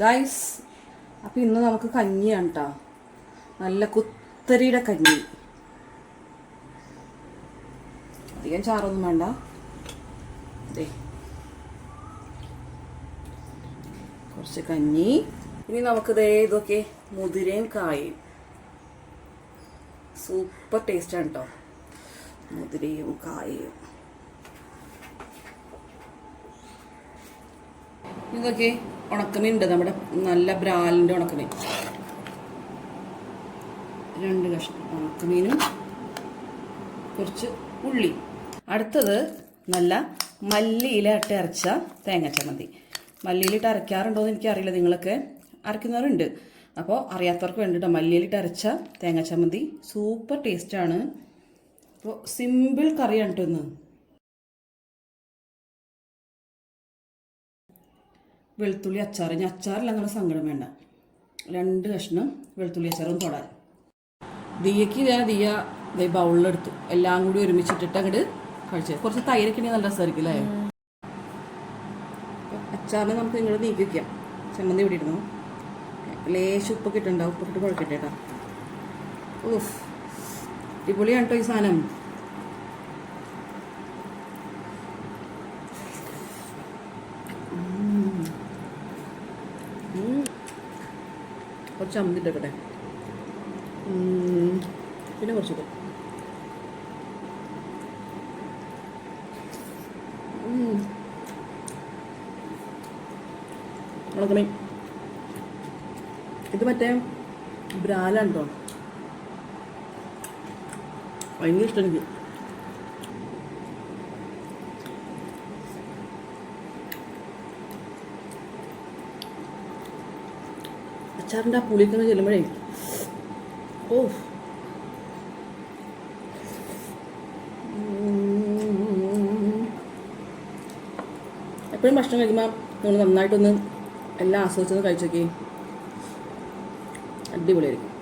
Guys അപ്പം ഇന്ന് നമുക്ക് കഞ്ഞിയാണ് കേട്ടോ നല്ല കുത്തരിയുടെ കഞ്ഞി. അധികം ചാറൊന്നും വേണ്ട. കുറച്ച് കഞ്ഞി. ഇനി നമുക്ക് ദേ ഇതൊക്കെ മുതിരയും കായും. സൂപ്പർ ടേസ്റ്റാണ് കേട്ടോ മുതിരയും കായയും ഇതൊക്കെ ഉണക്കമീൻ ഉണ്ട് നമ്മുടെ നല്ല ബ്രാലിന്റെ ഉണക്കമീൻ രണ്ട് കഷ്ണം ഉണക്കമീനും കുറച്ച് ഉള്ളി. അടുത്തത് നല്ല മല്ലിയില ഇട്ട് അരച്ച തേങ്ങ ചമ്മന്തി. മല്ലിയിലിട്ട് അരയ്ക്കാറുണ്ടോ എന്ന് എനിക്കറിയില്ല നിങ്ങളൊക്കെ അരയ്ക്കുന്നവരുണ്ട് അപ്പോൾ അറിയാത്തവർക്ക് വേണ്ടിയിട്ട് മല്ലിയിലിട്ട് അരച്ച തേങ്ങ ചമ്മന്തി. സൂപ്പർ ടേസ്റ്റാണ്. അപ്പോൾ സിമ്പിൾ കറിയാണ് കേട്ടോ ഇന്ന്. വെളുത്തുള്ളി അച്ചാർ ഇനി അച്ചാറിൽ അങ്ങനെ സങ്കടം വേണ്ട. രണ്ട് കഷ്ണം വെളുത്തുള്ളി അച്ചാറും തൊടാൻ. ദിയക്ക് ഞാൻ ദിയ ബൗളിലെടുത്ത്. എല്ലാം കൂടി ഒരുമിച്ചിട്ടിട്ട് അങ്ങോട്ട് കഴിച്ചത് കുറച്ച് തൈരൊക്കെ നല്ല രസമായിരിക്കും അല്ലേ അച്ചാറിനെ നമുക്ക് ഇങ്ങോട്ട് നീക്കി വയ്ക്കാം ചമ്മന്തി ഇവിടെ ഇടുന്നു. ലേശം ഉപ്പൊക്കെ ഇട്ടുണ്ടാവും. ഉപ്പൊക്കെ ഇട്ട് കുഴക്കട്ടെ കേട്ടോ. ഓഫ് അടിപൊളിയാണ് കേട്ടോ ഈ സാധനം. കുറച്ച് ചമ്മന്തി. പിന്നെ കുറച്ച് ഉണക്കമീൻ ഇത് മറ്റേ ബ്രാലാണ് കേട്ടോ ഭയങ്കര ഇഷ്ടം എനിക്ക്. അച്ചാറിന്റെ ആ പുളിക്കുന്ന ചെല്ലുമ്പോഴേ. ഓ എപ്പോഴും ഭക്ഷണം കഴിക്കുമ്പോൾ നമ്മൾ നന്നായിട്ടൊന്ന് എല്ലാം ആസ്വദിച്ചൊന്ന് കഴിച്ചൊക്കെ അടിപൊളിയായിരിക്കും.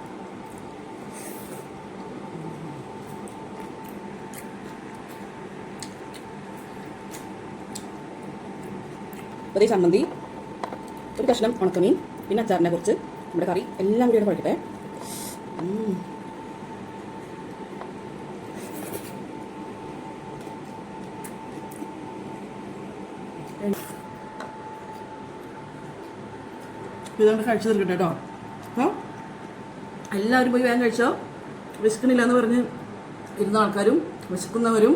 ഒരു ചമ്മന്തി ഒരു കഷ്ണം ഉണക്കമീൻ പിന്നെ അച്ചാറിനെ കുറിച്ച്. നമ്മുടെ കറി എല്ലാം കൂടി കുഴക്കട്ടെ. ഇതുകൊണ്ട് കഴിച്ചു തീർക്കട്ടെ കേട്ടോ. അപ്പോൾ എല്ലാവരും പോയി വേഗം കഴിച്ചോ. വിശക്കണില്ല എന്ന് പറഞ്ഞ് ഇരുന്ന ആൾക്കാരും വിശക്കുന്നവരും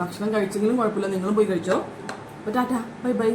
ഭക്ഷണം കഴിച്ചെങ്കിലും കുഴപ്പമില്ല. നിങ്ങളും പോയി കഴിച്ചോ. അപ്പോൾ ടാറ്റ ബൈ ബൈ.